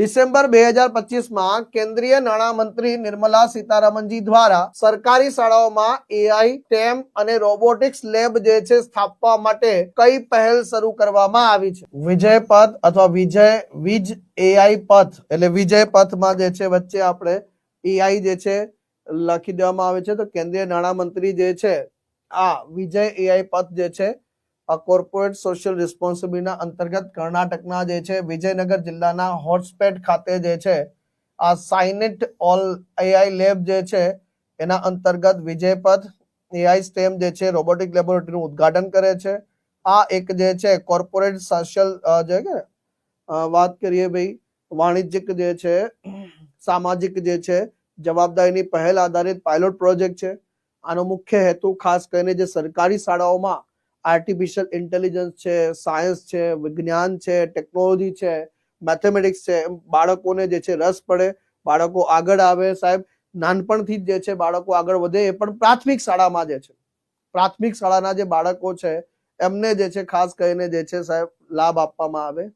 December બે હજાર પચીસમાં કેન્દ્રીય નાણામંત્રી નિર્મલા સીતારામનજી દ્વારા સરકારી શાળાઓમાં એઆઈ ટેમ અને રોબોટિક્સ લેબ જે છે સ્થાપવા માટે કઈ પહેલ શરૂ કરવામાં આવી છે? વિજય પથ અથવા વિજય, વિજ એઆઈ પથ, એટલે વિજય પથમાં જે છે વચ્ચે આપણે એઆઈ જે છે લખી દેવામાં આવે છે. તો કેન્દ્રીય નાણામંત્રી જે છે, આ વિજય એઆઈ પથ જે છે કોર્પોરેટ સોશિયલ રિસ્પોન્સિબિલિટીના અંતર્ગત કર્ણાટકના જે છે, વિજયનગર જિલ્લાના હોટસ્પેટ ખાતે જે છે, આ સાઇનેટ ઓલ એઆઈ લેબ જે છે, એના અંતર્ગત વિજયપથ એઆઈ સ્ટેમ જે છે, રોબોટિક લેબોરેટરીનું ઉદ્ઘાટન કરે છે. આ એક જે છે કોર્પોરેટ સોશિયલ જે કે વાત કરીએ ભાઈ, વાણિજ્યિક જે છે, સામાજિક જે છે, જવાબદારીની પહેલ આધારિત પાયલોટ પ્રોજેક્ટ છે. આનો મુખ્ય હેતુ ખાસ કરીને જે સરકારી શાળાઓમાં આર્ટિફિશિયલ ઇન્ટેલિજન્સ છે સાયન્સ છે, વિજ્ઞાન છે ટેકનોલોજી છે મેથેમેટિક્સ છે. એમ બાળકોને જે છે રસ પડે, બાળકો આગળ આવે. સાહેબ, નાનપણથી જ જે છે બાળકો આગળ વધે એ પણ પ્રાથમિક શાળામાં જે છે. પ્રાથમિક શાળાના જે બાળકો છે, એમને જે છે ખાસ કરીને જે છે સાહેબ લાભ આપવામાં આવે.